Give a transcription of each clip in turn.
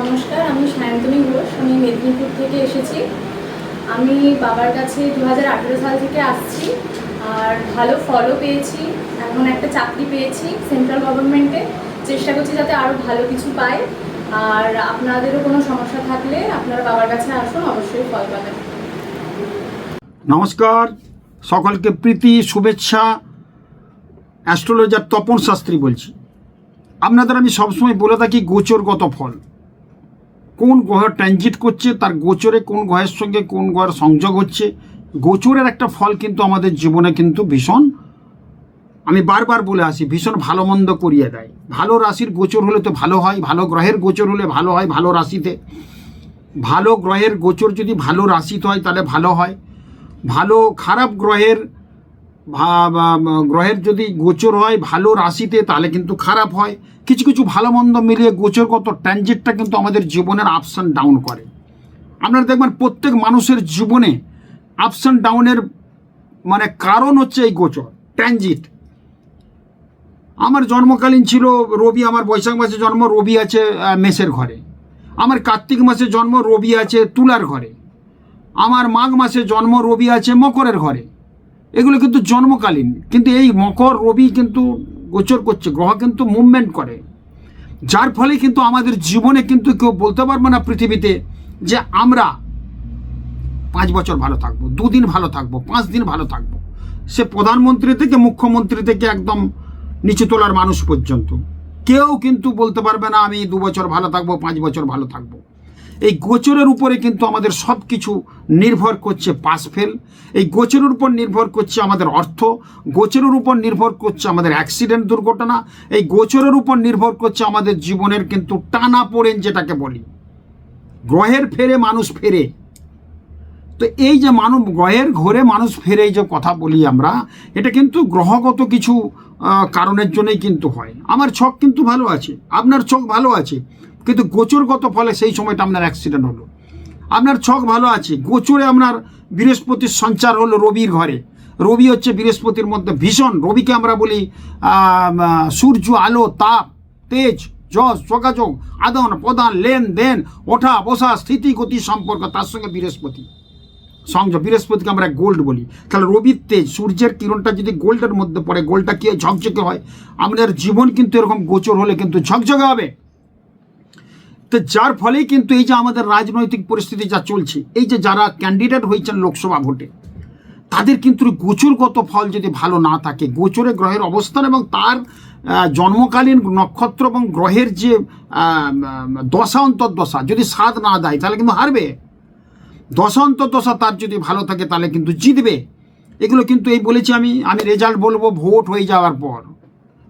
নমস্কার, আমি সায়ন্তনী ঘোষ, আমি মেদিনীপুর থেকে এসেছি। আমি বাবার কাছে দু হাজার আঠেরো সাল থেকে আসছি আর ভালো ফলও পেয়েছি, এখন একটা চাকরি পেয়েছি সেন্ট্রাল গভর্নমেন্টে। চেষ্টা করছি যাতে আরও ভালো কিছু পাই। আর আপনাদেরও কোনো সমস্যা থাকলে আপনারা বাবার কাছে আসুন, অবশ্যই ফল পাবেন। নমস্কার, সকলকে প্রীতি, শুভেচ্ছা। অ্যাস্ট্রোলজার তপন শাস্ত্রী বলছি। আপনাদের আমি সবসময় বলে থাকি গোচরগত ফল। কোন গ্রহ ট্রানজিট করছে, তার গোচরে কোন গ্রহের সঙ্গে কোন গ্রহের সংযোগ হচ্ছে, গোচরের একটা ফল কিন্তু আমাদের জীবনে কিন্তু ভীষণ, আমি বারবার বলে আসি, ভীষণ ভালো মন্দ করিয়ে দেয়। ভালো রাশির গোচর হলে তো ভালো হয়, ভালো গ্রহের গোচর হলে ভালো হয় ভালো রাশিতে। ভালো গ্রহের গোচর যদি ভালো রাশিতে হয় তাহলে ভালো হয়। ভালো খারাপ গ্রহের গ্রহের যদি গোচর হয় ভালো রাশিতে, তাহলে কিন্তু খারাপ হয়। কিছু কিছু ভালো মন্দ মিলিয়ে গোচরগত ট্রানজিটটা কিন্তু আমাদের জীবনের আপস অ্যান্ড ডাউন করে। আপনারা দেখবেন প্রত্যেক মানুষের জীবনে আপস অ্যান্ড ডাউনের মানে কারণ হচ্ছে এই গোচর ট্রানজিট আমার জন্মকালীন ছিল, রবি আমার বৈশাখ মাসে জন্ম, রবি আছে মেষের ঘরে। আমার কার্তিক মাসে জন্ম, রবি আছে তুলার ঘরে। আমার মাঘ মাসে জন্ম, রবি আছে মকরের ঘরে। এগুলো কিন্তু জন্মকালীন, কিন্তু এই মকর, রবি কিন্তু গোচর করছে, গ্রহ কিন্তু মুভমেন্ট করে। যার ফলে কিন্তু আমাদের জীবনে কিন্তু কেউ বলতে পারবে না পৃথিবীতে যে আমরা পাঁচ বছর ভালো থাকব, দুদিন ভালো থাকব, পাঁচ দিন ভালো থাকব। সে প্রধানমন্ত্রী থেকে, মুখ্যমন্ত্রী থেকে একদম নিচু তোলার মানুষ পর্যন্ত। কেউ কিন্তু বলতে পারবে না, আমি দু বছর ভালো থাকব, পাঁচ বছর ভালো থাকব। এই গোচরের উপরে কিন্তু আমাদের সব কিছু নির্ভর করছে পাস ফেল। এই গোচরের উপর নির্ভর করছে আমাদের অর্থ, গোচরের উপর নির্ভর করছে আমাদের অ্যাক্সিডেন্ট দুর্ঘটনা, এই গোচরের উপর নির্ভর করছে আমাদের জীবনের কিন্তু টানা পড়েন যেটাকে বলি। গ্রহের ফেরে মানুষ ফেরে। তো এই যে মানব গ্রহের ঘরে মানুষ ফেরে যে কথা বলি আমরা, এটা কিন্তু গ্রহগত কিছু কারণের জন্যই কিন্তু হয়। আমার ছক কিন্তু ভালো আছে, আপনার ছক ভালো আছে। কিন্তু গোচরগত ফলে সেই সময়টা আপনার অ্যাক্সিডেন্ট হলো। আপনার ছক ভালো আছে। গোচরে আপনার বৃহস্পতির সঞ্চার হলো রবির ঘরে। রবি হচ্ছে বৃহস্পতির মধ্যে ভীষণ। রবিকে আমরা বলি সূর্য, আলো, তাপ, তেজ, যশ, যোগাযোগ, আদান, প্রদান, লেনদেন, ওঠা, বসা, স্থিতি, গতি, সম্পর্ক, তার সঙ্গে বৃহস্পতি। সংযোগ, বৃহস্পতিকে আমরা গোল্ড বলি। তাহলে রবির তেজ, সূর্যের কিরণটা যদি গোল্ডের মধ্যে পড়ে গোল্ডটা কি ঝকঝকে হয়? আমাদের জীবন কিন্তু এরকম গোচর হলে কিন্তু ঝকঝকে হবে। তো যার ফলেই কিন্তু এই যে আমাদের রাজনৈতিক পরিস্থিতি যা চলছে, এই যে যারা ক্যান্ডিডেট হয়েছেন লোকসভা ভোটে, তাদের কিন্তু গোচরগত ফল যদি ভালো না থাকে, গোচরে গ্রহের অবস্থান এবং তার জন্মকালীন নক্ষত্র এবং গ্রহের যে দশা অন্তর্দশা যদি স্বাদ না দেয়, তাহলে কিন্তু হারবে। দশা তার যদি ভালো থাকে, তাহলে কিন্তু জিতবে। এগুলো কিন্তু এই বলেছি আমি আমি রেজাল্ট বলব ভোট হয়ে যাওয়ার পর।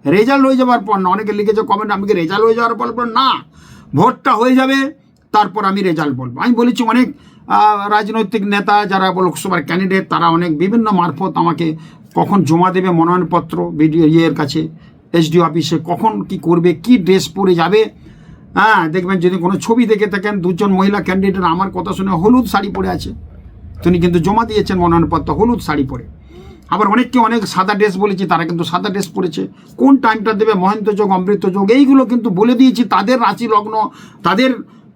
রেজাল্ট হয়ে যাওয়ার পর না, অনেকে লিখেছে কমেন্ট আমি কি রেজাল্ট হয়ে যাওয়ার পর না। ভোটটা হয়ে যাবে, তারপর আমি রেজাল্ট বলব। আমি বলেছি অনেক রাজনৈতিক নেতা যারা লোকসভার ক্যান্ডিডেট তারা অনেক বিভিন্ন মারফত আমাকে কখন জমা দেবে মনোনয়নপত্র বিডিও ইয়ের কাছে এসডিও অফিসে কখন কি করবে, কি ড্রেস পরে যাবে। হ্যাঁ দেখবেন যদি কোনো ছবি দেখে থাকেন, দুজন মহিলা ক্যান্ডিডেট আমার কথা শুনে হলুদ শাড়ি পরে আছে। তিনি কিন্তু জমা দিয়েছেন মনোনয়নপত্র, হলুদ শাড়ি পরে। আবার অনেককে অনেক সাদা ড্রেস বলেছি, তারা কিন্তু সাদা ড্রেস পরেছে। কোন টাইমটা দেবে? মহেন্দ্র যোগ, অমৃত যোগ, এইগুলো কিন্তু বলে দিয়েছি তাদের রাশি লগ্ন, তাদের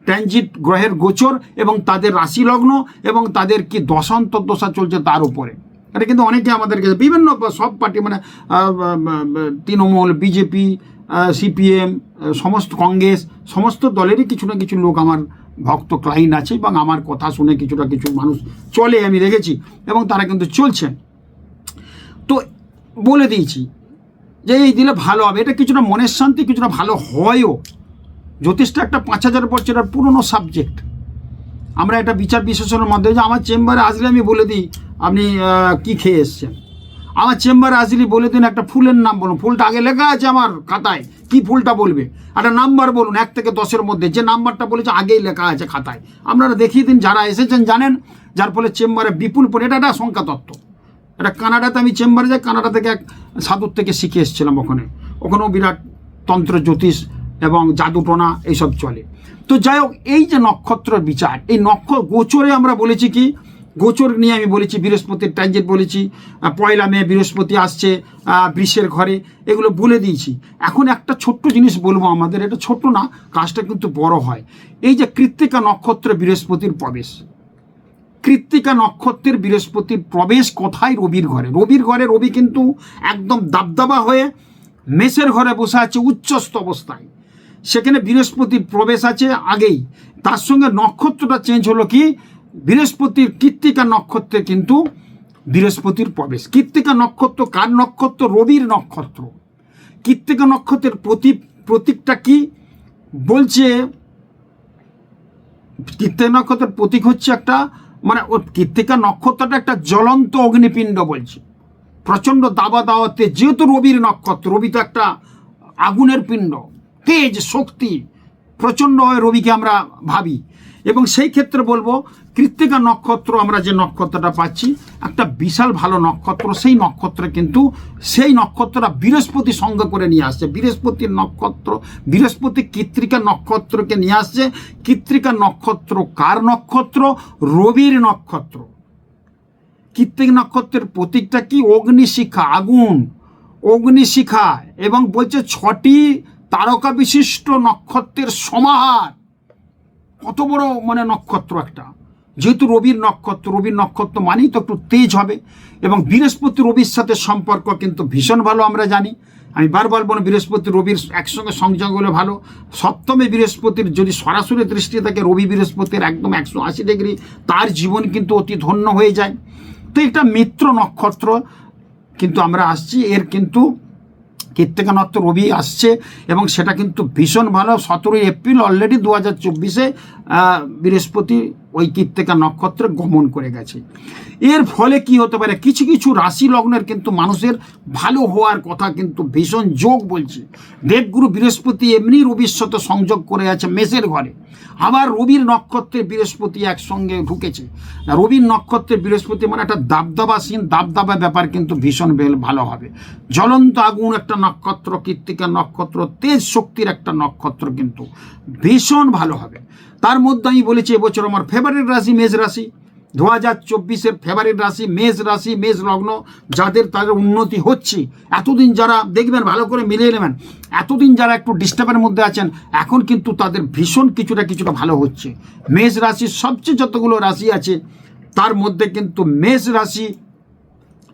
ট্রানজিট গ্রহের গোচর এবং তাদের রাশি লগ্ন এবং তাদের কি দশা চলছে তার উপরে। এটা কিন্তু অনেকে আমাদের কাছে বিভিন্ন সব পার্টি মানে তৃণমূল বিজেপি সিপিএম সমস্ত কংগ্রেস, সমস্ত দলেরই কিছু না কিছু লোক আমার ভক্ত ক্লাইন্ট আছে এবং আমার কথা শুনে কিছুটা কিছু মানুষ চলে আমি রেখেছি এবং তারা কিন্তু চলছেন তো বলে দিয়েছি যে এই দিলে ভালো হবে। এটা কিছুটা মনের শান্তি, কিছুটা ভালো হয়ও। জ্যোতিষটা একটা পাঁচ হাজার বছরের পুরনো সাবজেক্ট আমরা একটা বিচার বিশ্লেষণের মাধ্যমে যে আমার চেম্বারে আসলে আমি বলে দিই, আপনি কি খেয়ে এসছেন? আমার চেম্বারে আসলে বলে দিন একটা ফুলের নাম বলুন। ফুলটা আগে লেখা আছে আমার খাতায়। কি ফুলটা বলবে? একটা নাম্বার বলুন, এক থেকে দশের মধ্যে। যে নাম্বারটা বলেছে, আগেই লেখা আছে খাতায়। আপনারা দেখিয়ে দিন, যারা এসেছেন জানেন, যার ফলে চেম্বারে বিপুল পরি এটা একটা সংখ্যা এটা কানাডাতে আমি চেম্বারে যাই, কানাডা থেকে এক সাধুর থেকে শিখে এসেছিলাম ওখানে। ওখানেও বিরাট তন্ত্র, জ্যোতিষ এবং জাদুটোনা এইসব চলে। তো যাই হোক, এই যে নক্ষত্রের বিচার, এই নক্ষ গোচরে আমরা বলেছি কি? গোচর নিয়ে আমি বলেছি, বৃহস্পতির ট্রানজিট বলেছি পয়লা মে বৃহস্পতি আসছে বৃষের ঘরে, এগুলো বলে দিয়েছি। এখন একটা ছোট্ট জিনিস বলব আমাদের, এটা ছোট না, কাজটা কিন্তু বড় হয়। এই যে কৃত্তিকা নক্ষত্রে বৃহস্পতির প্রবেশ কৃত্তিকা নক্ষত্রের বৃহস্পতির প্রবেশ কোথায়? রবির ঘরে। রবির ঘরে রবি কিন্তু একদম দাবদাবা হয়ে মেষের ঘরে বসে আছে উচ্চস্থ অবস্থায়। সেখানে বৃহস্পতির প্রবেশ আছে আগেই। তার সঙ্গে নক্ষত্রটা চেঞ্জ হলো কি? বৃহস্পতির কৃত্তিকা নক্ষত্রে কিন্তু বৃহস্পতির প্রবেশ। কৃত্তিকা নক্ষত্র কার নক্ষত্র? রবির নক্ষত্র। কৃত্তিকা নক্ষত্রের প্রতীক প্রতীকটা কি? বলছে, কৃত্তিকা নক্ষত্রের প্রতীক হচ্ছে একটা মানে ওর কৃত্তিকা নক্ষত্রটা একটা জ্বলন্ত অগ্নিপিণ্ড বলছে। প্রচণ্ড দাবা দাওয়াতে, যেহেতু রবির নক্ষত্র, রবি তো একটা আগুনের পিণ্ড, তেজ, শক্তি, প্রচণ্ড রবিকে আমরা ভাবি। এবং সেই ক্ষেত্রে বলব, কৃত্তিকা নক্ষত্র আমরা যে নক্ষত্রটা পাচ্ছি, একটা বিশাল ভালো নক্ষত্র, সেই নক্ষত্র কিন্তু সেই নক্ষত্রটা বৃহস্পতি সঙ্গে করে নিয়ে আসছে। বৃহস্পতির নক্ষত্র, বৃহস্পতি কৃত্রিকা নক্ষত্রকে নিয়ে আসছে। কৃত্রিকা নক্ষত্র কার নক্ষত্র? রবির নক্ষত্র। কৃত্রিক নক্ষত্রের প্রতীকটা কি? অগ্নিশিখা, আগুন। অগ্নিশিখা এবং বলছে ছটি তারকা বিশিষ্ট নক্ষত্রের সমাহার। কত বড় মানে নক্ষত্র একটা। যেহেতু রবির নক্ষত্র রবির নক্ষত্র মানেই তো একটু তেজ হবে এবং বৃহস্পতি রবির সাথে সম্পর্ক কিন্তু ভীষণ ভালো আমরা জানি। আমি বারবার বলি বৃহস্পতি রবির একসঙ্গে সংযোগ হলে ভালো। সপ্তমে বৃহস্পতির যদি সরাসরি দৃষ্টি থাকে, রবি বৃহস্পতির একদম একশো আশি ডিগ্রি, তার জীবন কিন্তু অতি ধন্য হয়ে যায়। তো এটা মিত্র নক্ষত্র কিন্তু আমরা আসছি, এর কিন্তু কৃত্তিকা নক্ষত্র রবি আসছে এবং সেটা কিন্তু ভীষণ ভালো। সতেরোই এপ্রিল অলরেডি দু হাজার চব্বিশে বৃহস্পতি ওই কৃত্তিকা নক্ষত্রে গমন করে গেছে। এর ফলে কি হতে পারে? কিছু কিছু রাশি লগ্নের কিন্তু মানুষের ভালো হওয়ার কথা কিন্তু ভীষণ যোগ বলছে। দেবগুরু বৃহস্পতি এমনি রবির সাথে সংযোগ করে আছে মেষের ঘরে। আবার রবির নক্ষত্রে বৃহস্পতি একসঙ্গে ঢুকেছে। রবির নক্ষত্রে বৃহস্পতি মানে একটা দাবদাবাসীন, দাবদাবা ব্যাপার কিন্তু ভীষণ বেল ভালো হবে। জ্বলন্ত আগুন একটা নক্ষত্র কৃত্তিকা নক্ষত্র, তেজ শক্তির একটা নক্ষত্র কিন্তু ভীষণ ভালো হবে। তার মধ্যে আমি বলেছি এবছর আমার ফেভারিট রাশি মেষ রাশি। দু হাজার চব্বিশের ফেভারিট রাশি মেষ রাশি, মেষ লগ্ন, যাদের তাদের উন্নতি হচ্ছে। এতদিন যারা দেখবেন, ভালো করে মিলিয়ে নেবেন, এতদিন যারা একটু ডিস্টার্বের মধ্যে আছেন, এখন কিন্তু তাদের ভীষণ কিছুটা কিছুটা ভালো হচ্ছে। মেষ রাশির সবচেয়ে যতগুলো রাশি আছে, তার মধ্যে কিন্তু মেষ রাশি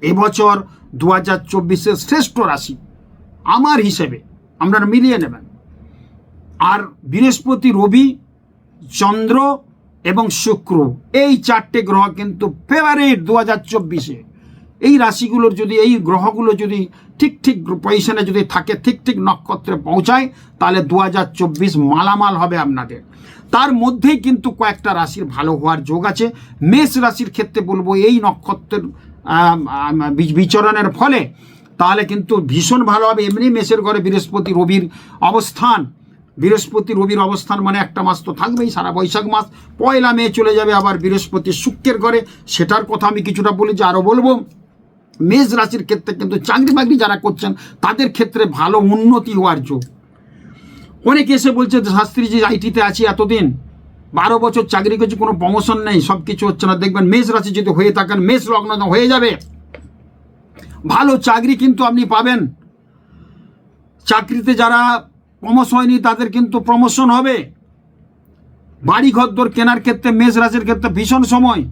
এবছর দু হাজার চব্বিশের শ্রেষ্ঠ রাশি। আমার হিসেবে আপনারা মিলিয়ে নেবেন। আর বৃহস্পতি, রবি চন্দ্র এবং শুক্র। এই চারটে গ্রহ কিন্তু ফেভারিট দু হাজার চব্বিশে। এই রাশিগুলোর যদি, এই গ্রহগুলো যদি ঠিক ঠিক পজিশনে যদি থাকে, ঠিক ঠিক নক্ষত্রে পৌঁছায়, তাহলে দু হাজার চব্বিশ মালামাল হবে আপনাদের। তার মধ্যেই কিন্তু কয়েকটা রাশির ভালো হওয়ার যোগ আছে। মেষ রাশির ক্ষেত্রে বলব, এই নক্ষত্রের বিচরণের ফলে তাহলে কিন্তু ভীষণ ভালো হবে। এমনি মেষের ঘরে বৃহস্পতি, রবির অবস্থান। বৃহস্পতি রবির অবস্থান মানে একটা মাস তো থাকবেই, সারা বৈশাখ মাস। পয়লা মে চলে যাবে আবার বৃহস্পতি শুক্রের ঘরে। সেটার কথা আমি কিছুটা বলি যে আরও বলব। মেষ রাশির ক্ষেত্রে কিন্তু চাকরি বাকরি যারা করছেন, তাদের ক্ষেত্রে ভালো উন্নতি হওয়ার যোগ। অনেকে এসে বলছে যে শাস্ত্রীজি আইটিতে আছি এতদিন। বারো বছর চাকরি করছি, কোনো প্রমোশন নেই, সব কিছু হচ্ছে না। দেখবেন মেষ রাশি যদি হয়ে থাকেন, মেষ লগ্ন হয়ে যাবে। ভালো চাকরি কিন্তু আপনি পাবেন। চাকরিতে যারা প্রমোশন হয়নি, তাদের কিন্তু প্রমোশন হবে। বাড়ি ঘরদোর কেনার ক্ষেত্রে মেষ রাশির ক্ষেত্রে ভীষণ সময়।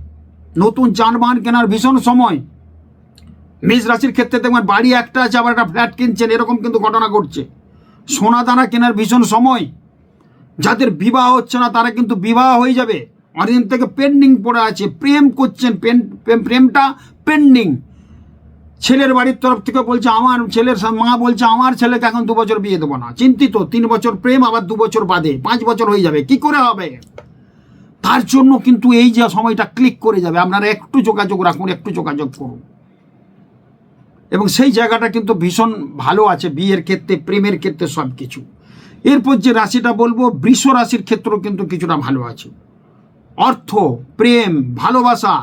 নতুন যানবাহন কেনার ভীষণ সময়। মেষ রাশির ক্ষেত্রে দেখবেন, বাড়ি একটা আছে, আবার একটা ফ্ল্যাট কিনছেন, এরকম কিন্তু ঘটনা ঘটছে। সোনা দানা কেনার ভীষণ সময়। যাদের বিবাহ হচ্ছে না, তারা কিন্তু বিবাহ হয়ে যাবে। অনেকদিন থেকে পেন্ডিং পড়ে আছে। প্রেম করছেন প্রেমটা পেন্ডিং ছেলের বাড়ির তরফ থেকে বলছে, আমার ছেলের মা বলছে, আমার ছেলেকে এখন দু বছর বিয়ে দেবো না। চিন্তিত, তিন বছর প্রেম, আবার দু বছর বাদে, পাঁচ বছর হয়ে যাবে, কি করে হবে? তার জন্য কিন্তু এই যে সময়টা ক্লিক করে যাবে, আপনারা একটু যোগাযোগ রাখুন, একটু যোগাযোগ করুন। এবং সেই জায়গাটা কিন্তু ভীষণ ভালো আছে, বিয়ের ক্ষেত্রে, প্রেমের ক্ষেত্রে সব কিছু এরপর যে রাশিটা বলব, বৃষ রাশির ক্ষেত্রেও কিন্তু কিছুটা ভালো আছে। অর্থ, প্রেম, ভালোবাসা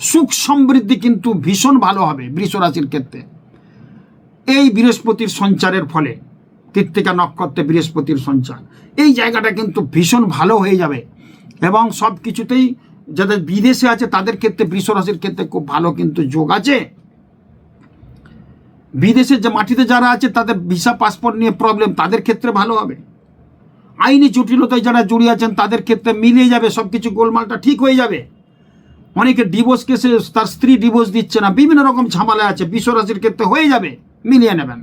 সুখ সমৃদ্ধি কিন্তু ভীষণ ভালো হবে বৃষ রাশির ক্ষেত্রে। এই বৃহস্পতির সঞ্চারের ফলে কৃত্তিকা নক্ষত্রে বৃহস্পতির সঞ্চার। এই জায়গাটা কিন্তু ভীষণ ভালো হয়ে যাবে এবং সব কিছুতেই যাদের বিদেশে আছে তাদের ক্ষেত্রে, বৃষ রাশির ক্ষেত্রে খুব ভালো কিন্তু যোগ আছে। বিদেশে যে মাটিতে যারা আছে তাদের ভিসা, পাসপোর্ট নিয়ে প্রবলেম তাদের ক্ষেত্রে ভালো হবে। আইনি জটিলতায় যারা জড়িয়ে আছেন তাদের ক্ষেত্রে মিলিয়ে যাবে সব কিছু গোলমালটা ঠিক হয়ে যাবে। অনেকে ডিভোর্স কেসে তার স্ত্রী ডিভোর্স দিচ্ছে না, বিভিন্ন রকম ঝামেলা আছে, বিশ্বরাশির ক্ষেত্রে হয়ে যাবে, মিলিয়ে নেবেন।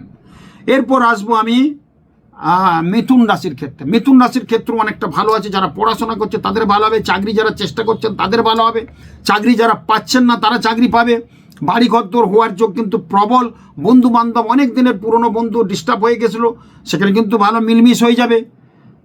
এরপর আসব আমি মিথুন রাশির ক্ষেত্রে। মিথুন রাশির ক্ষেত্রে অনেকটা ভালো আছে, যারা পড়াশোনা করছে তাদের ভালো হবে, চাকরি যারা চেষ্টা করছেন তাদের ভালো হবে, চাকরি যারা পাচ্ছেন না তারা চাকরি পাবে। বাড়ি ঘরদোর হওয়ার যোগ কিন্তু প্রবল বন্ধু বান্ধব অনেক দিনের পুরনো বন্ধু ডিস্টার্ব হয়ে গেছিল, সেখানে কিন্তু ভালো মিলমিশ হয়ে যাবে।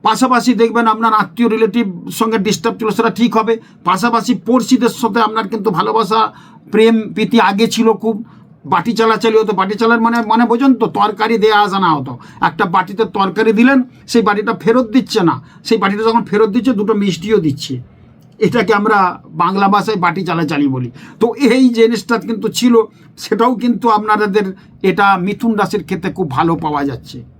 পাশাপাশি দেখবেন আপনার আত্মীয় রিলেটিভ সঙ্গে ডিস্টার্ব ছিল, সেটা ঠিক হবে। পাশাপাশি পড়শিদের সাথে আপনার কিন্তু ভালোবাসা, প্রেম, প্রীতি আগে ছিল খুব। বাটি চালাচালি হতো। বাটি চালার মানে মানে বোঝেন তো, তরকারি দেওয়া আসা না হতো। একটা বাটিতে তরকারি দিলেন, সেই বাটিটা ফেরত দিচ্ছে না। সেই বাটিটা যখন ফেরত দিচ্ছে, দুটো মিষ্টিও দিচ্ছে। এটাকে আমরা বাংলা ভাষায় বাটি চালাচালি বলি। তো এই জিনিসটা কিন্তু ছিল, সেটাও কিন্তু আপনাদের, এটা মিথুন রাশির ক্ষেত্রে খুব ভালো পাওয়া যাচ্ছে।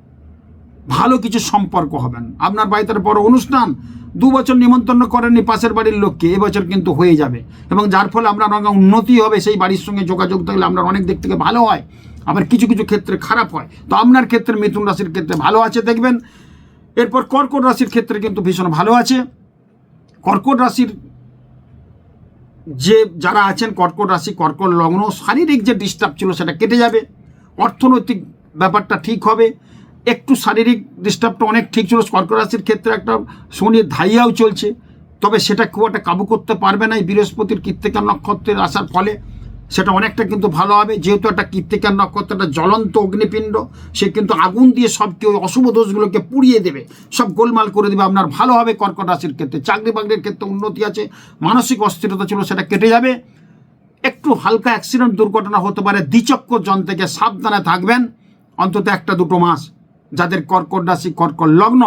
ভালো কিছু সম্পর্ক হবেন। আপনার বাড়িতে বড় অনুষ্ঠান, দু বছর নিমন্ত্রণ করেননি পাশের বাড়ির লোককে এবছর কিন্তু হয়ে যাবে। এবং যার ফলে আপনার অনেক উন্নতি হবে, সেই বাড়ির সঙ্গে যোগাযোগ থাকলে আপনার অনেক দিক থেকে ভালো হয়। আবার কিছু কিছু ক্ষেত্রে খারাপ হয়। তো আপনার ক্ষেত্রে মিথুন রাশির ক্ষেত্রে ভালো আছে দেখবেন। এরপর কর্কট রাশির ক্ষেত্রে কিন্তু ভীষণ ভালো আছে। কর্কট রাশির যে যারা আছেন, কর্কট রাশি, কর্কট লগ্ন, শারীরিক যে ডিস্টার্ব ছিল সেটা কেটে যাবে। অর্থনৈতিক ব্যাপারটা ঠিক হবে। একটু শারীরিক ডিস্টার্বটা অনেক ঠিক ছিল। কর্কট রাশির ক্ষেত্রে একটা শনির ধাইয়াও চলছে। তবে সেটা খুব একটা কাবু করতে পারবে না এই বৃহস্পতির কৃত্তিকার নক্ষত্রের আসার ফলে। সেটা অনেকটা কিন্তু ভালো হবে। যেহেতু একটা কৃত্তিকার নক্ষত্র, একটা জ্বলন্ত অগ্নিপিণ্ড, সে কিন্তু আগুন দিয়ে সব কেউ অশুভ দোষগুলোকে পুড়িয়ে দেবে। সব গোলমাল করে দেবে। আপনার ভালো হবে কর্কট রাশির ক্ষেত্রে। চাকরি বাকরির ক্ষেত্রে উন্নতি আছে। মানসিক অস্থিরতা ছিল, সেটা কেটে যাবে। একটু হালকা অ্যাক্সিডেন্ট দুর্ঘটনা হতে পারে। দ্বিচক্র জন থেকে সাবধানে থাকবেন। অন্তত একটা দুটো মাস। যাদের কর্কট রাশি, কর্কট লগ্ন,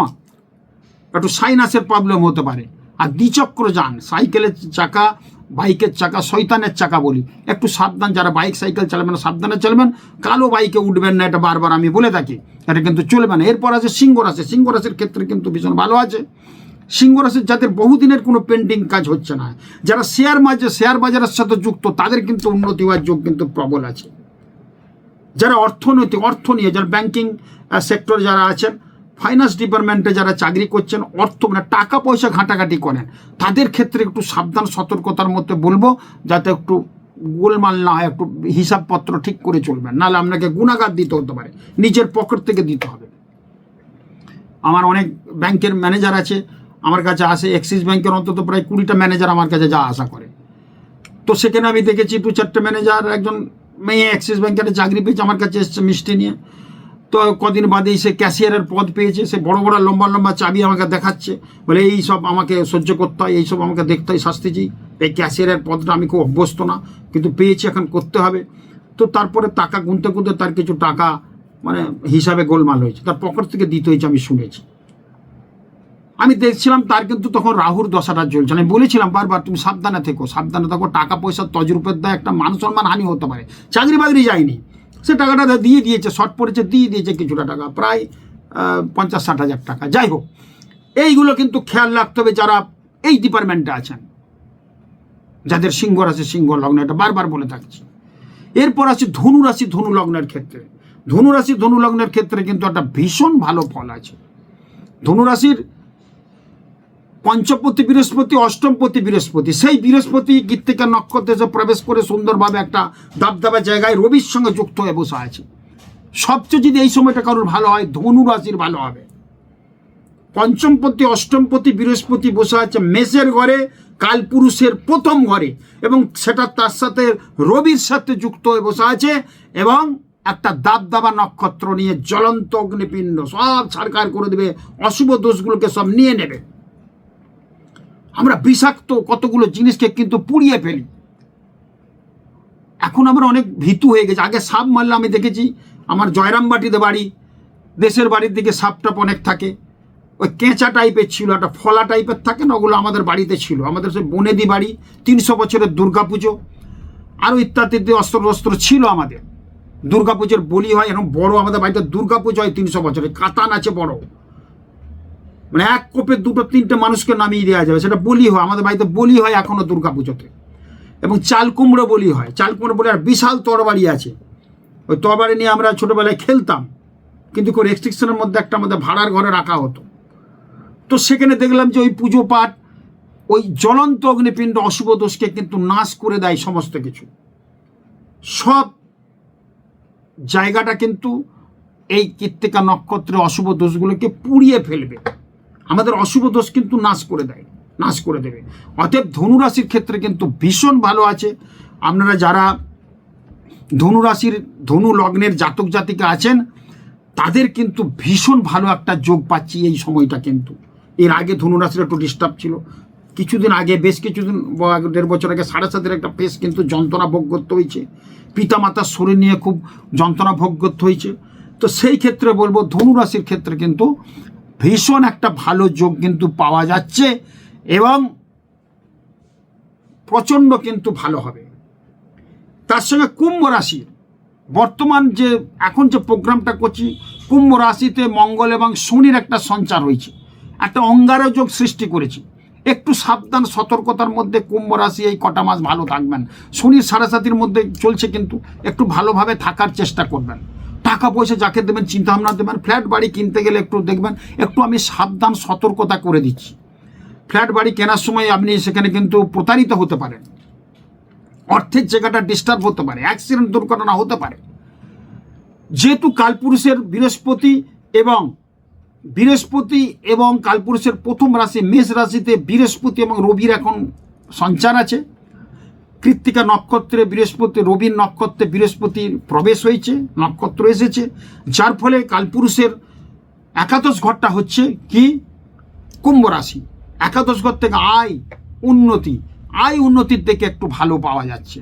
একটু সাইনাসের প্রবলেম হতে পারে। আর দ্বিচক্র যান সাইকেলের চাকা বাইকের চাকা শৈতানের চাকা বলি। একটু সাবধান, যারা বাইক সাইকেল চালাবেন সাবধানে চালাবেন। কালো বাইকে উঠবেন না, এটা বারবার আমি বলে থাকি। এটা কিন্তু চলবে না। এরপর আছে সিংহ রাশি। সিংহ রাশির ক্ষেত্রে কিন্তু ভীষণ ভালো আছে। সিংহ রাশির যাদের বহুদিনের কোনো পেন্ডিং কাজ হচ্ছে না। যারা শেয়ার মাঝে শেয়ার বাজারের সাথে যুক্ত, তাদের কিন্তু উন্নতি হওয়ার যোগ কিন্তু প্রবল আছে। যারা অর্থনৈতিক, অর্থ নিয়ে যারা ব্যাংকিং সেক্টর যারা আছেন ফাইন্যান্স ডিপার্টমেন্টে যারা চাকরি করছেন, অর্থ মানে টাকা পয়সা ঘাটাঘাটি করেন, তাদের ক্ষেত্রে একটু সাবধান, সতর্কতার মধ্যে বলব, যাতে একটু গোলমাল না হয়, একটু হিসাবপত্র ঠিক করে চলবেন। নাহলে আপনাকে গুণাগার দিতে হতে পারে, নিজের পকেট থেকে দিতে হবে। আমার অনেক ব্যাংকের ম্যানেজার আছে, আমার কাছে আসে অ্যাক্সিস ব্যাংকের অন্তত প্রায় কুড়িটা ম্যানেজার আমার কাছে যা আশা করে। তো সেখানে আমি দেখেছি দু চারটে ম্যানেজার একজন মেয়ে অ্যাক্সিস ব্যাংকের চাকরি পেয়েছে আমার কাছে এসছে মিষ্টি নিয়ে তো কদিন বাদেই সে ক্যাশিয়ারের পদ পেয়েছে সে বড় বড় লম্বা লম্বা চাবি আমাকে দেখাচ্ছে বলে এই সব আমাকে সহ্য করতে হয় এইসব আমাকে দেখতে হয় শাস্তি চাই এই ক্যাশিয়ারের পদটা আমি খুব অভ্যস্ত না কিন্তু পেয়েছি এখন করতে হবে তো তারপরে টাকা গুনতে গুনতে তার কিছু টাকা মানে হিসাবে গোলমাল হয়েছে তার পকেট থেকে দিতে হয়েছে আমি শুনেছি আমি দেখছিলাম তার কিন্তু তখন রাহুর দশাটা চলছে আমি বলেছিলাম বারবার, তুমি সাবধানে থেকো, সাবধানে থাকো, টাকা পয়সা তজরূপের দেয় একটা মান সম্মান হানি হতে পারে। চাকরি বাকরি যায়নি। সে টাকাটা দিয়ে দিয়েছে, শর্ট পড়েছে, দিয়ে দিয়েছে কিছুটা টাকা, প্রায় পঞ্চাশ ষাট হাজার টাকা। যাই হোক, এইগুলো কিন্তু খেয়াল রাখতে হবে যারা এই ডিপার্টমেন্টে আছেন। যাদের সিংহ রাশি, সিংহ লগ্ন, এটা বারবার বলে থাকছি। এরপর আছে ধনু রাশি, ধনু লগ্নের ক্ষেত্রে। ধনু রাশি, ধনু লগ্নের ক্ষেত্রে কিন্তু একটা ভীষণ ভালো ফল আছে। ধনু রাশির পঞ্চপতি বৃহস্পতি, অষ্টমপতি বৃহস্পতি। সেই বৃহস্পতি কৃত্তিকা নক্ষত্রে প্রবেশ করে সুন্দরভাবে একটা দাবদাবা জায়গায় রবির সঙ্গে যুক্ত হয়ে বসে আছে। সবচেয়ে যদি এই সময়টা কারোর ভালো হয় ধনু রাশির ভালো হবে। পঞ্চমপতি, অষ্টমপতি বৃহস্পতি বসে আছে মেষের ঘরে, কালপুরুষের প্রথম ঘরে এবং সেটা তার সাথে রবির সাথে যুক্ত হয়ে বসে আছে এবং একটা দাবদাবা নক্ষত্র নিয়ে জ্বলন্ত অগ্নিপিণ্ড সব ছাড়কার করে দেবে, অশুভ দোষগুলোকে সব নিয়ে নেবে। আমরা বিষাক্ত কতগুলো জিনিসকে কিন্তু পুড়িয়ে ফেলি। এখন আমরা অনেক ভীতু হয়ে গেছি। আগে সাপ মারলে আমি দেখেছি, আমার জয়রামবাটিতে বাড়ি, দেশের বাড়ির দিকে সাপ টাপ অনেক থাকে। ওই কেঁচা টাইপের ছিল, একটা ফলা টাইপের থাকে না, ওগুলো আমাদের বাড়িতে ছিল। আমাদের সে বনেদি বাড়ি, তিনশো বছরের দুর্গাপুজো। আরও ইত্যাদি অস্ত্র অস্ত্র ছিল আমাদের। দুর্গাপুজোর বলি হয়, এরকম বড় আমাদের বাড়িতে দুর্গাপুজো হয় তিনশো বছরের। কাতান আছে বড়। মানে এক কোপে দুটো, তিনটে মানুষকে নামিয়ে দেওয়া যাবে, সেটা বলি হয়, আমাদের বাড়িতে বলি হয় এখনও দুর্গা পুজোতে। এবং চাল কুমড়ো বলি হয়, চাল কুমড়ো বলে আর বিশাল তরবারি আছে। ওই তরবারি নিয়ে আমরা ছোটোবেলায় খেলতাম, কিন্তু কোনো রেস্ট্রিকশনের মধ্যে একটা আমাদের ভাড়ার ঘরে রাখা হতো। তো সেখানে দেখলাম যে ওই পুজো পাঠ, ওই জ্বলন্ত অগ্নিপিণ্ড অশুভ দোষকে কিন্তু নাশ করে দেয় সমস্ত কিছু। সব জায়গাটা কিন্তু এই কৃত্তিকা নক্ষত্রে অশুভ দোষগুলোকে পুড়িয়ে ফেলবে। আমাদের অশুভ দোষ কিন্তু নাশ করে দেয়, নাশ করে দেবে। অতএব ধনুরাশির ক্ষেত্রে কিন্তু ভীষণ ভালো আছে। আপনারা যারা ধনুরাশির ধনু লগ্নের জাতক জাতিকা আছেন, তাদের কিন্তু ভীষণ ভালো একটা যোগ পাচ্ছি এই সময়টা কিন্তু। এর আগে ধনুরাশির একটু ডিস্টার্ব ছিল। কিছুদিন আগে, বেশ কিছুদিন দেড় বছর আগে, সাড়ে সাতের একটা পেশ কিন্তু যন্ত্রণা ভোগ করতে হয়েছে। পিতামাতার শরীর নিয়ে খুব যন্ত্রণা ভোগ করতে হয়েছে। তো সেই ক্ষেত্রে বলব, ধনুরাশির ক্ষেত্রে কিন্তু ভীষণ একটা ভালো যোগ কিন্তু পাওয়া যাচ্ছে এবং প্রচণ্ড কিন্তু ভালো হবে। তার সঙ্গে কুম্ভ রাশির বর্তমান যে, এখন যে প্রোগ্রামটা করছি, কুম্ভ রাশিতে মঙ্গল এবং শনির একটা সঞ্চার হয়েছে। একটা অঙ্গারযোগ সৃষ্টি করেছি। একটু সাবধান, সতর্কতার মধ্যে কুম্ভ রাশি এই কটা মাস ভালো থাকবেন। শনির সাড়ে সাতির মধ্যে চলছে কিন্তু একটু ভালোভাবে থাকার চেষ্টা করবেন। টাকা পয়সা যাকে দেবেন চিন্তা ভাবনা দেবেন, ফ্ল্যাট বাড়ি কিনতে গেলে একটু দেখবেন, একটু আমি সাবধান, সতর্কতা করে দিচ্ছি। ফ্ল্যাট বাড়ি কেনার সময় আপনি সেখানে কিন্তু প্রতারিত হতে পারেন। অর্থের জায়গাটা ডিস্টার্ব হতে পারে অ্যাক্সিডেন্ট দুর্ঘটনা হতে পারে। যেহেতু কালপুরুষের বৃহস্পতি এবং বৃহস্পতি এবং কালপুরুষের প্রথম রাশি, মেষ রাশিতে বৃহস্পতি এবং রবির এখন সঞ্চার আছে। কৃত্তিকা নক্ষত্রে বৃহস্পতি রবির নক্ষত্রে বৃহস্পতির প্রবেশ হয়েছে, নক্ষত্র এসেছে। যার ফলে কালপুরুষের একাদশ ঘরটা হচ্ছে কি? কুম্ভ রাশি। একাদশ ঘর থেকে আয় উন্নতি। আয় উন্নতির দিকে একটু ভালো পাওয়া যাচ্ছে।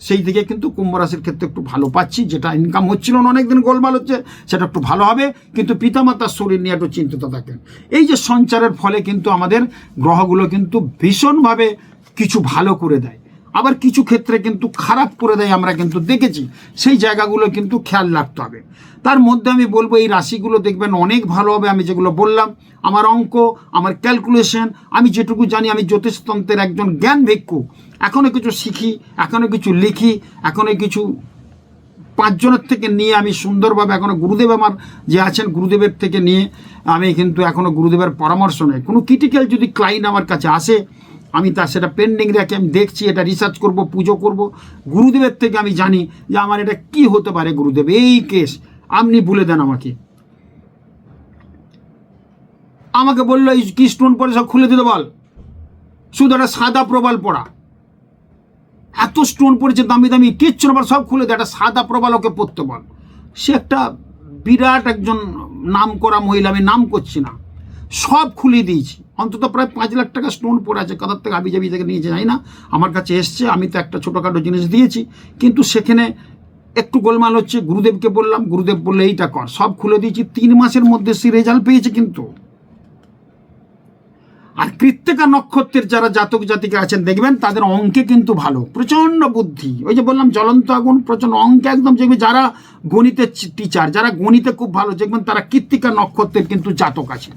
সেই দিকে কিন্তু কুম্ভ রাশির ক্ষেত্রে একটু ভালো পাচ্ছি, যেটা ইনকাম হচ্ছিল না, অনেকদিন গোলমাল হচ্ছে, সেটা একটু ভালো হবে। কিন্তু পিতামাতার শরীর নিয়ে একটু চিন্তিত থাকেন। এই যে সঞ্চারের ফলে কিন্তু আমাদের গ্রহগুলো কিন্তু ভীষণভাবে কিছু ভালো করে দেয়। আবার কিছু ক্ষেত্রে কিন্তু খারাপ করে দেয় আমরা কিন্তু দেখেছি। সেই জায়গাগুলো কিন্তু খেয়াল রাখতে হবে। তার মধ্যে আমি বলব, এই রাশিগুলো দেখবেন অনেক ভালো হবে, আমি যেগুলো বললাম। আমার অঙ্ক, আমার ক্যালকুলেশন আমি যেটুকু জানি, আমি জ্যোতিষতন্ত্রের একজন জ্ঞান ভিক্ষু। এখনও কিছু শিখি এখনও কিছু লিখি এখনও কিছু পাঁচজনের থেকে নিয়ে আমি সুন্দরভাবে এখনও গুরুদেব আমার যে আছেন, গুরুদেবের থেকে নিয়ে আমি কিন্তু এখনও গুরুদেবের পরামর্শ নেই। কোনো ক্রিটিক্যাল যদি ক্লাইন্ট আমার কাছে আসে আমি তা সেটা পেন্ডিং রেখে আমি দেখছি, এটা রিসার্চ করব, পুজো করব। গুরুদেবের থেকে আমি জানি যে আমার এটা কি হতে পারে, গুরুদেব, এই কেস। আপনি বলে দেন আমাকে। আমাকে বলল, এই কি স্টোন পরে সব খুলে দিতে বল। শুধু একটা সাদা প্রবাল পড়া। এত স্টোন পড়েছে, দামি দামি, কিচ্ছু না সব খুলে দেয়। একটা সাদা প্রবাল ওকে পড়তে বল। সে একটা বিরাট একজন নাম করা মহিলা, আমি নাম করছি না। সব খুলে দিয়েছি। অন্তত প্রায় পাঁচ লাখ টাকা স্টোন পড়ে আছে। কাদার থেকে আবি জাবি থেকে নিয়েছে যাই না। আমার কাছে এসছে, আমি তো একটা ছোটোখাটো জিনিস দিয়েছি। কিন্তু সেখানে একটু গোলমাল হচ্ছে, গুরুদেবকে বললাম, গুরুদেব বললে এইটা কর। সব খুলে দিয়েছি, তিন মাসের মধ্যে সে রেজাল্ট পেয়েছে কিন্তু। আর কৃত্তিকা নক্ষত্রের যারা জাতক জাতিকা আছেন, দেখবেন তাদের অঙ্কে কিন্তু ভালো। প্রচণ্ড বুদ্ধি। ওই যে বললাম, জ্বলন্ত আগুন, প্রচণ্ড অঙ্কে একদম দেখবেন যারা গণিতের টিচার যারা গণিতে খুব ভালো, দেখবেন তারা কৃত্তিকা নক্ষত্রের কিন্তু জাতক আছে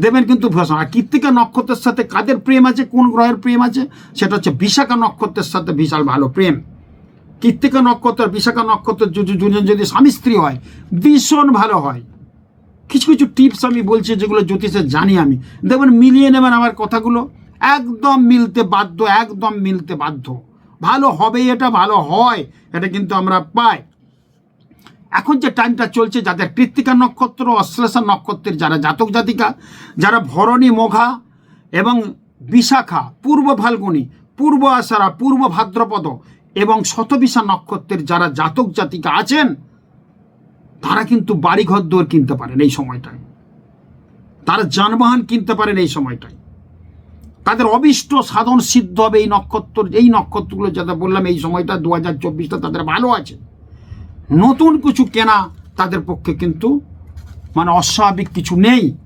দেবেন কিন্তু ভীষণ আর কৃত্তিকা নক্ষত্রের সাথে কাদের প্রেম আছে? কোন গ্রহের প্রেম আছে? সেটা হচ্ছে বিশাখা নক্ষত্রের সাথে বিশাল ভালো প্রেম। কৃত্তিকা নক্ষত্র, বিশাখা নক্ষত্রের যদি দুজন যদি স্বামী স্ত্রী হয়, ভীষণ ভালো হয়। কিছু কিছু টিপস আমি বলছি যেগুলো জ্যোতিষে জানি আমি। দেখবেন মিলিয়ে নেবেন আমার কথাগুলো। একদম মিলতে বাধ্য, একদম মিলতে বাধ্য। ভালো হবেই এটা, ভালো হয়, এটা কিন্তু আমরা পাই। এখন যে টাইমটা চলছে, যাদের কৃত্তিকা নক্ষত্র, অশ্লেষা নক্ষত্রের যারা জাতক জাতিকা, যারা ভরণী মোঘা এবং বিশাখা, পূর্ব ফাল্গুনী, পূর্ব আষাঢ়া, পূর্ব ভাদ্রপদ এবং শতবিশা নক্ষত্রের যারা জাতক জাতিকা আছেন, তারা কিন্তু বাড়িঘর দৌড় কিনতে পারেন এই সময়টায়। তারা যানবাহন কিনতে পারেন এই সময়টায়। তাদের অবিষ্ট সাধন সিদ্ধ হবে এই নক্ষত্র, এই নক্ষত্রগুলো যাতে বললাম এই সময়টা দু হাজার চব্বিশটা তাদের ভালো আছে। নতুন কিছু কেনা তাদের পক্ষে কিন্তু মানে অস্বাভাবিক কিছু নেই।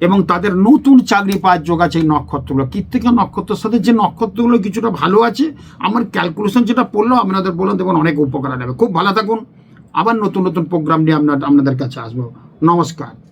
এবং তাদের নতুন চাকরি পাওয়ার যোগ আছে এই নক্ষত্রগুলো। কৃত্তিকা নক্ষত্রের সাথে যে নক্ষত্রগুলো কিছুটা ভালো আছে, আমার ক্যালকুলেশন যেটা পড়ল, আপনাদের বলুন দেখুন অনেক উপকার হবে খুব ভালো থাকুন। আবার নতুন নতুন প্রোগ্রাম নিয়ে আপনার আপনাদের কাছে আসব। নমস্কার।